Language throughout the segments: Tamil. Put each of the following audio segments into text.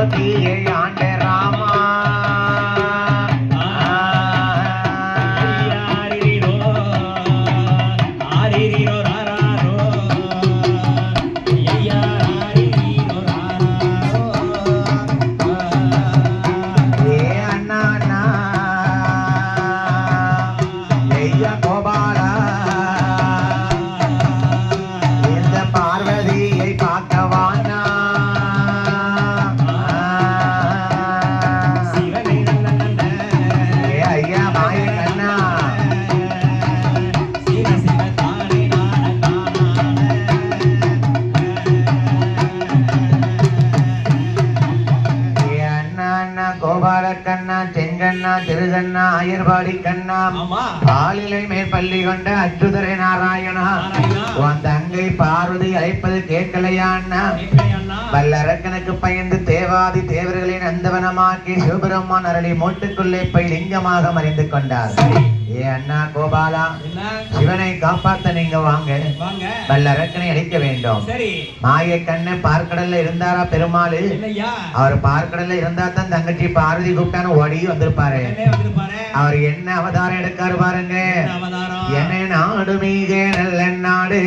எங்கள் அயோத்தியை ஆண்ட திருகண்ணா அயர்பாடி கண்ணா பாலிலை மேற்பள்ளி கொண்ட அச்சுதரை நாராயணா. உன் தங்கை பார்வதி அழைப்பது கேட்கலையா அண்ணா வல்லரக்கனுக்கு பயந்து தேவாதி தேவர்களை நந்தவனமாக்கி சிவபெருமான் அருளி மூட்டுக்குள்ளே போய் லிங்கமாக மறைந்து கொண்டார். ஏ அண்ணா கோபாலா சிவனை காப்பாத்த நீங்க வாங்க. வல்லரக்கனை அழிக்க வேண்டும். மாய கண்ணு பார்க்கடல்ல இருந்தாரா பெருமாள்? அவர் பார்க்கடல்ல இருந்தா தான் தங்கச்சி பார்வதி கூப்பிட்டான்னு ஓடி வந்திருப்பாரு. அவர் என்ன அவதாரம் எடுக்காரு பாருங்க. என்ன நாடு மீக நல்ல நாடி,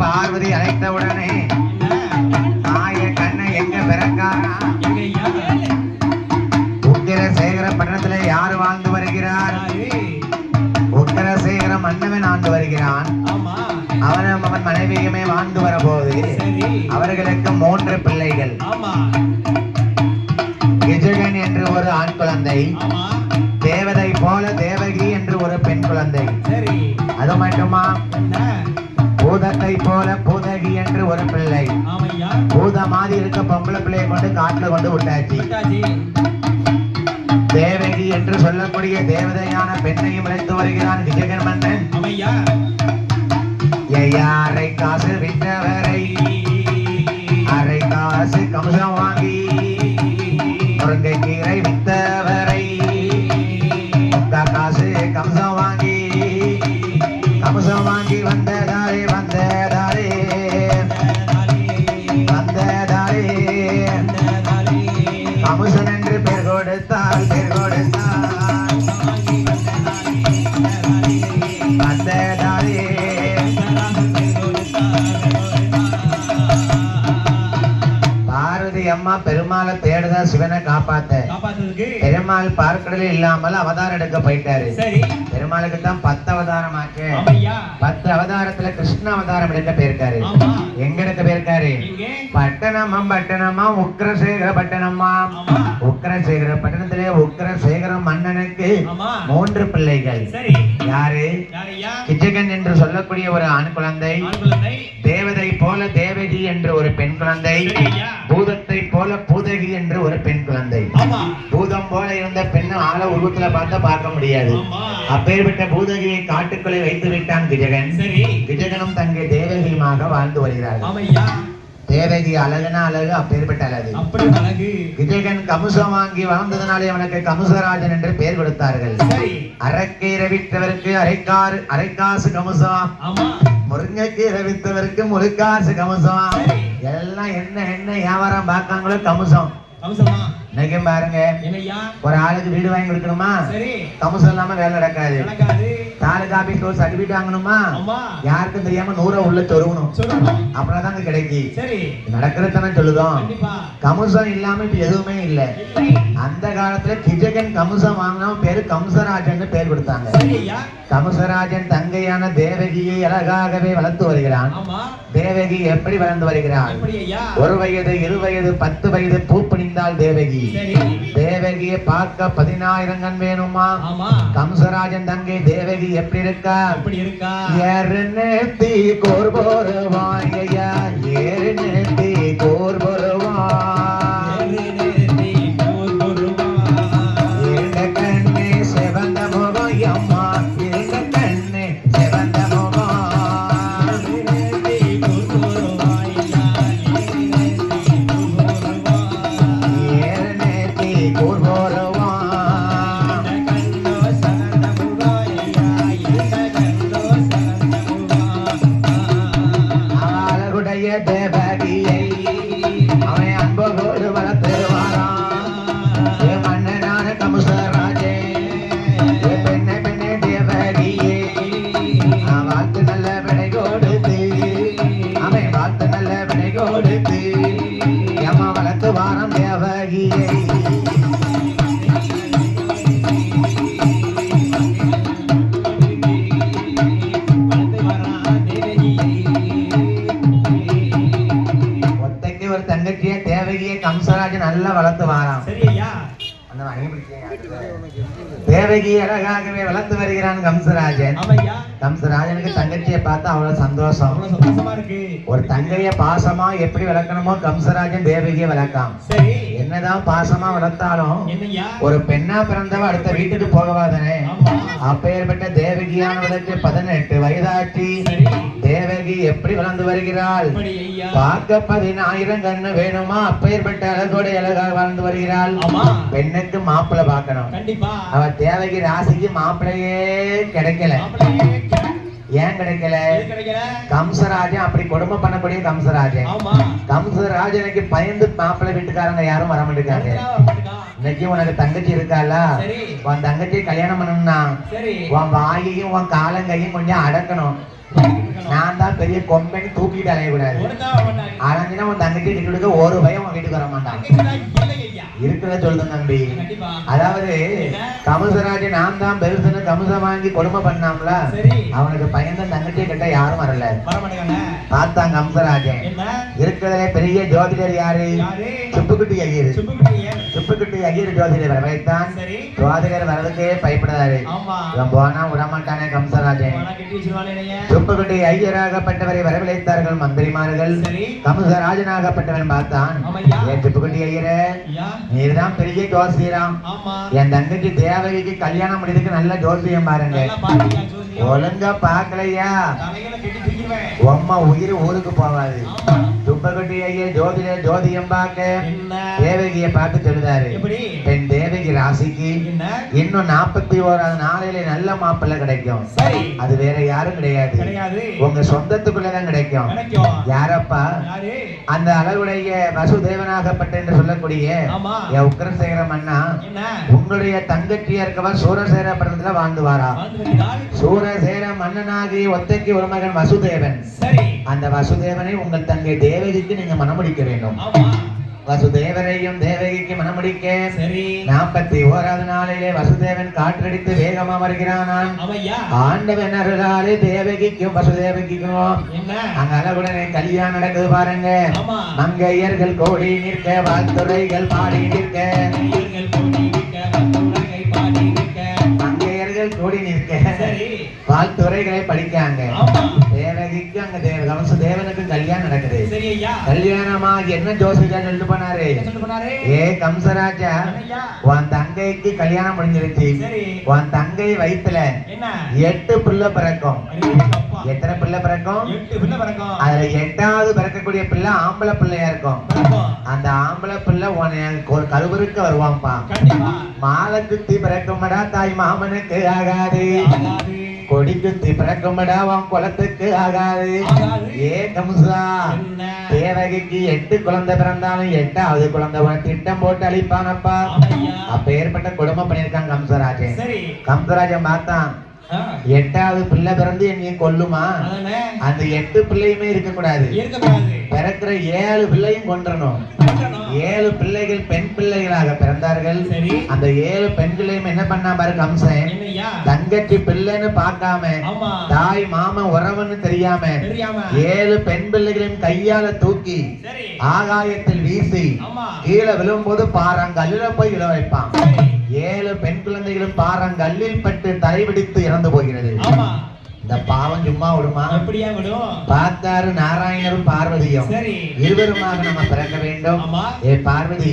பார்வதி அழைத்தவுடனே ஆய கண்ணை எங்க பிறக்காரா? உக்கிரசேகர பட்டணத்துல யார் வாழ்ந்து வருகிறார்? உத்தரசேகர மன்னவன் ஆண்டு வருகிறான். அவனும் அவன் மனைவியுமே வாழ்ந்து வரபோது அவர்களுக்கு மூன்று பிள்ளைகள். கிஜகன் என்று ஒரு ஆண் குழந்தை. தேவதை போல தேவகி என்று ஒரு பெண் குழந்தை. மட்டுமா என்ன? பூதத்தை போல பூதகி என்று ஒரு பிள்ளை. பூத மாதிரி இருக்க பொம்பளை பிள்ளையை கொண்டு காட்டுல கொண்டு விட்டாச்சு. தேவகி என்று சொல்லக்கூடிய தேவதையான பெண்ணையும் அழைத்து வருகிறான் கிஜகன் மன்னன். ஐயாரை காசு விற்றவரை அரை காசு கம்சம் வாங்கி முருங்கைக்கீரை தேடுதா சிவனை காப்பாத்த. பெருமாள் பார்க்கடலில் இல்லாமல் அவதாரம் எடுக்க போயிட்டாரு. பெருமாளுக்கு தான் பத்து அவதாரம் ஆச்சு பத்து அவதாரத்துல கிருஷ்ண அவதாரம் எடுக்க போயிருக்காரு. எங்க எடுக்க போயிருக்காரு? பட்டணமா பட்டணமா உக்கிரசேகர பட்டணமா. ஆமா. உக்கிரசேகர பட்டணத்திலே உக்கிரசேகர மன்னனுக்கு மூன்று பிள்ளைகள். யாரு? கிஜகன் என்று சொல்லக்கூடிய ஒரு ஆண் குழந்தை. தேவதை போல தேவகி என்று ஒரு பெண் குழந்தை பூதத்தை போல பூதகி என்று ஒரு பெண் குழந்தை. பூதம் போல இருந்த பெண்ணை ஆள உருவத்துல பார்த்தா பார்க்க முடியாது. அப்பேற்பட்ட பூதகியை காட்டுக்குள்ளே வைத்து விட்டான் கிஜகன். சரி. கிஜகனும் தங்கை தேவகியுமாக வாழ்ந்து வருகிறார்கள். ஆமையா? தேவகி அழகுனா அழகு அப்பேற்பட்ட அழகு. அப்படி அழகு. கிஜகன் கமுசம் வாங்கி வாழ்ந்ததனாலே அவனுக்கு கமுசராஜன் என்று பெயர் கொடுத்தார்கள். அரக்கீரை விற்றவருக்கு அரைக்காறு அரைக்காசு கமுசம் முருங்கைக்கீரை வித்தவருக்கு முழுக்காசு கமுசம் எல்லாம் என்ன என்ன வியாபாரம் பார்க்காங்களோ கமுசம். கம்சமா இன்னைக்கும் பாருங்க. ஒரு ஆளுக்கு வீடு வாங்கி கொடுக்கணுமா? சரி. கமுசம் இல்லாம வேலை நடக்காது. நடக்காது. தாலுகா ஆபீஸ் ஒரு சர்டிபிகேட் வாங்கணுமா? யாருக்கும் தெரியாம நூற உள்ள சொருகணும் அப்படின்னா கிடைக்கி. நடக்கிறதானே சொல்லுதோம். கமுசம் இல்லாம இப்ப எதுவுமே இல்ல. அந்த காலத்துல கிஜகன் கமுசம் வாங்கினவன் பேரு கம்சராஜன் பேர் கொடுத்தாங்க. கமுசராஜன் தங்கையான தேவகியை அழகாகவே வளர்த்து வருகிறான். தேவகி எப்படி வளர்ந்து ஐயா? ஒரு வயது இரு வயது பத்து வயது பூப்பணிந்தாள் தேவகி. சரி. தேவகியை பார்க்க பதினாயிரம் கண் வேணுமா? கம்சராஜன் தங்கை தேவகி எப்படி இருக்கா? எப்படி இருக்கா? ஏறுநேத்தி கோர் போருவான் ஐயா. ஏறுநேத்தி கோர் போருவான் வாழ்த்து நல்ல விடை கொடுத்து எம்மா வளர்த்து வாரம் தேவகியை தேவகியை. ஒத்தைக்கு ஒரு தங்கச்சியை தேவகியை கம்சராஜன் நல்லா வளர்த்து வாராம். தேவகி அழகாகவே வளர்த்து வருகிறான் கம்சராஜன் கம்சராஜனுக்கு பார்த்தா அவ்வளவு சந்தோஷம். அவ்வளவு சந்தோஷமா இருக்கு. ஒரு தங்கைய பாசமா எப்படி வளர்க்கணுமோ கம்சராஜன் தேவகியை வளர்க்காம் சரி. என்னதான் பாசமா வளர்த்தாலும் ஒரு பெண்ணா பிறந்தவ அடுத்த வீட்டுக்கு போகவாதானே அப்பேற்பட்ட தேவகியானவளுக்கு பதினெட்டு சரி. தேவகி எப்படி வளர்ந்து வருகிறாள்? பார்க்க பதினாயிரம் கண்ணு வேணுமா? அப்பேற்பட்ட அழகோட அழகாக வாழ்ந்து வருகிறாள். பெண்ணுக்கு மாப்பிள்ளை பார்க்கணும். அவ தேவகி ராசிக்கு மாப்பிள்ளையே கிடைக்கல. ஏன் கிடைக்கல? கம்சராஜன் அப்படி கொடுமை பண்ணக்கூடிய கம்சராஜன். கம்சராஜனுக்கு பயந்து மாப்பிள்ளை வீட்டுக்காரங்க யாரும் வர மாட்டேங்காங்க. இன்னைக்கு உனக்கு தங்கச்சி இருக்கால உன் தங்கச்சி கல்யாணம் பண்ணணும்னா உன் வாயையும் உன் காலங்கையும் கொஞ்சம் அடக்கணும். நான் தான் பெரிய கொம்பன் தூக்கிட்டு அலையக்கூடாது. அலைஞ்சினா உன் தங்கச்சி கொடுக்க ஒரு பயம் உன் வீட்டுக்கு வர மாட்டான். இருக்கிறத சொல்லுங்க தம்பி. அதாவது என்ன? கமசராஜன் நான் தான் பெருசுன்னு கமசம் வாங்கி கொடுமை பண்ணாம்ல அவனுக்கு பயந்த தங்கச்சியை கிட்ட யாரும் வரல. பார்த்தான் கம்சராஜன். இருக்கிறதுல பெரிய ஜோதிடர் யாரு? சுப்புக்குட்டி ஐயர். சுப்புக்குட்டி ஐயர் ஜோதிடர் வரவைத்தான் ஜோதிடர் வரதுக்கே பயப்படுறாரு போனா விடமாட்டானே கம்சராஜன். சுப்புக்குட்டி ஐயராகப்பட்டவரை வரவழைத்தார்கள் மந்திரிமார்கள். சரி. கம்சராஜனாகப்பட்டவன் பார்த்தான். சுப்புக்குட்டி ஐயரே. ஐயா நீர்தான் பெரிய ஜோசியராம். என் தங்கச்சி தேவகிக்கு கல்யாணம் முடிதுக்கு நல்ல ஜோசியம் பாருங்க. ஒழுங்கா பாக்கலையா உம்மா உயிர் ஊருக்கு போவாது ஐயா ஜோதிட ஜோதியம் பார்க்க என்ன? தேவகிய பார்த்து சொல்லுதாரு. பெண் தேவகி ராசிக்கு இன்னும் நாற்பத்தி ஓராவது நாளையில நல்ல மாப்பிள்ளை கிடைக்கும். அது வேற யாரும் கிடையாது. உங்க சொந்தத்துக்குள்ளதான் கிடைக்கும். யாரப்பா? யாரு? அந்த அளவுடைய வசுதேவனாகப்பட்ட என்று சொல்லக்கூடிய உக்கரசேகர மன்னா உங்களுடைய தங்கச்சியா இருக்கவா சூரசேர பட்டணத்துல வாழ்ந்து வாரா வாழ்ந்து வருகிறாள் சூரசேர மன்னனாகி ஒத்தைக்கு ஒரு மகன் வசுதேவன். அந்த வசுதேவனை உங்கள் தங்கை தேவகிக்கு நீங்க மனமுடிக்க வேண்டும். வசுதேவரையும் தேவகிக்கு மனமுடிக்க. சரி. நாற்பத்தி ஓராவது நாளிலே வசுதேவன் காற்றடித்து வேகமா வருகிறானான் ஆமையா ஆண்டவன் அருளாலே தேவகிக்கும் வசுதேவகிக்கும். அங்க அழகுடனே கல்யாணம் நடக்குது பாருங்க. மங்கையர்கள் கோடி நிற்க வாழ்த்துறைகள் பாடி நிற்க. மங்கையர்கள் கூடி நிற்க சரி. வாழ்த்துறைகளை படிக்காங்க தேவகிக்கு அங்க தேவ வசுதேவனுக்கு கல்யாணம் நடக்குது? சரி ஐயா கல்யாணமா என்ன ஜோசிஜா சொல்லிட்டு போனாரு? ஏ கம்சராஜா உன் தங்கைக்கு கல்யாணம் முடிஞ்சிருச்சு. சரி. உன் தங்கை என்ன? எட்டு பிள்ளை பிறக்கும். எத்தனை பிள்ளை பிறக்கும்? அதுல எட்டாவது பிறக்கக்கூடிய பிள்ளை ஆம்பளை பிள்ளையா இருக்கும். அந்த ஆம்பளை பிள்ளை ஒரு கருவருக்கு வருவான்ப்பா. கண்டிப்பா. மாலை குத்தி பிறக்குமடா தாய் மாமனுக்கு ஆகாது. கொடி குத்தி பிறக்குமடா உன் குலத்துக்கு ஆகாது. ஏ கம்சா தேவகிக்கு எட்டு குழந்தை பிறந்தாலும் எட்டாவது குழந்தை திட்டம் போட்டு அழிப்பானப்பா அப்ப ஏற்பட்ட குடும்பம் பண்ணிருக்கான் கம்சராஜன். சரி. கம்சராஜன் பார்த்தான் எட்டாவது பிள்ளை பிறந்து என்னைய கொல்லுமா? அந்த எட்டு பிள்ளையுமே இருக்க கூடாது இருக்கக்கூடாது. பிறக்கிற ஏழு பிள்ளையும் கொன்றணும். ஏழு பிள்ளைகள் பெண் பிள்ளைகளாக பிறந்தார்கள். அந்த ஏழு பெண்களையும் என்ன பண்ணா பாரு கம்சன்? தங்கச்சி பிள்ளைன்னு பார்க்காம தாய் மாமன் உறவுன்னு தெரியாம ஏழு பெண் பிள்ளைகளையும் கையால தூக்கி ஆகாயத்தில் வீசி கீழே விழும்போது பாறாங்கல்லில போய் விழ வைப்பான். ஏழு பெண் குழந்தைகளும் பாறாங்கல்லில் பட்டு தலைவிடித்து இறந்து போகிறது. ஆமா. இந்த பாவம் சும்மா விடுமா? எப்படியா விடும். பார்த்தாரு நாராயணரும் பார்வதியும். சரி. இருவருமாக நம்ம பிறக்க வேண்டும். ஏ பார்வதி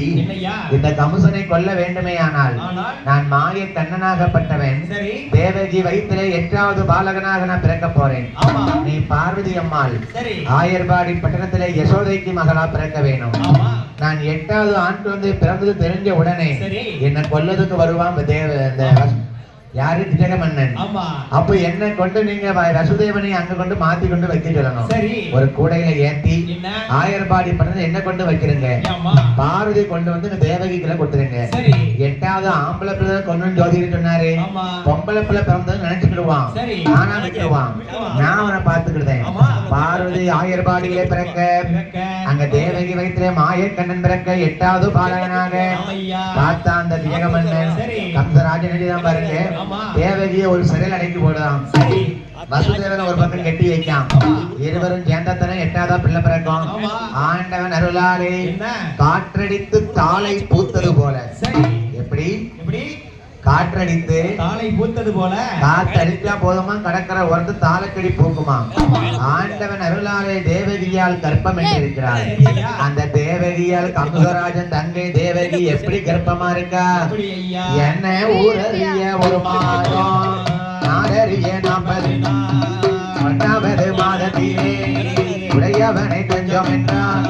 இந்த கமுசனை கொல்ல வேண்டுமே ஆனால் நான் மாய கண்ணனாகப்பட்டவன் சரி. தேவகி வயிற்றிலே எட்டாவது பாலகனாக நான் பிறக்க போறேன். ஆமா. நீ பார்வதி அம்மாள். ஆயர்பாடி பட்டணத்திலே யசோதைக்கு மகளா பிறக்க வேணும். நான் எட்டாவது ஆண் குழந்தை பிறந்தது தெரிஞ்ச உடனே என்ன கொல்லதுக்கு வருவான் தேவ இந்த யாரு ஜெகமன்னன் ஆமா. அப்ப என்ன கொண்டு நீங்க வசுதேவனை அங்க கொண்டு மாத்தி கொண்டு வைக்க சொல்லணும். சரி. ஒரு கூடையில ஏத்தி ஆயர்பாடி பட்டணத்தை என்ன கொண்டு வைக்கிறீங்க. ஆமா பார்வதி கொண்டு வந்து தேவகிக்குள்ள கொடுத்துருங்க. எட்டாவது ஆம்பளை பிள்ளை கொண்டு ஜோதிடர் சொன்னாரு. பொம்பளை பிள்ளை பிறந்தது நினைச்சுக்கிடுவான். நானா விட்டுருவான். நான் அவனை பார்த்துக்கிட்டேன். பார்வதி ஆயர்பாடியிலே பிறக்க. அங்க தேவகி வயிற்றிலே மாயக்கண்ணன் பிறக்க. எட்டாவது பாலகனாக. பார்த்தா அந்த தியகமன்னன் சரி. கம்சராஜன் தான் பாருங்க. தேவகியை ஒரு சிறையில் அடைக்கி போடுதான் சரி. வசுதேவன் ஒரு பக்கம் கட்டி வைக்கான். இருவரும் சேர்ந்தத்தனை எட்டாவதா பிள்ளை பிறக்கும். ஆண்டவன் அருளாலே காற்றடித்து தாளை பூத்தது போல. சரி. எப்படி? எப்படி? காற்றடித்து தாளை பூத்தது போல காத்தடிச்சா போதுமா? கடற்கரை உரத்து தாளக்கடி பூக்குமா? ஆண்டவன் அருளாலே தேவகியால் கர்ப்பம் என்றிருக்கிறார்? அந்த தேவகியால் கமுகராஜன் தங்கை தேவகி எப்படி கர்ப்பமா இருக்கா? என்ன ஊரறிய ஒரு மாதம். நாடறிய நாற்பது ஒன்றாவது மாதத்திலே உடையவனை தஞ்சம் என்றான்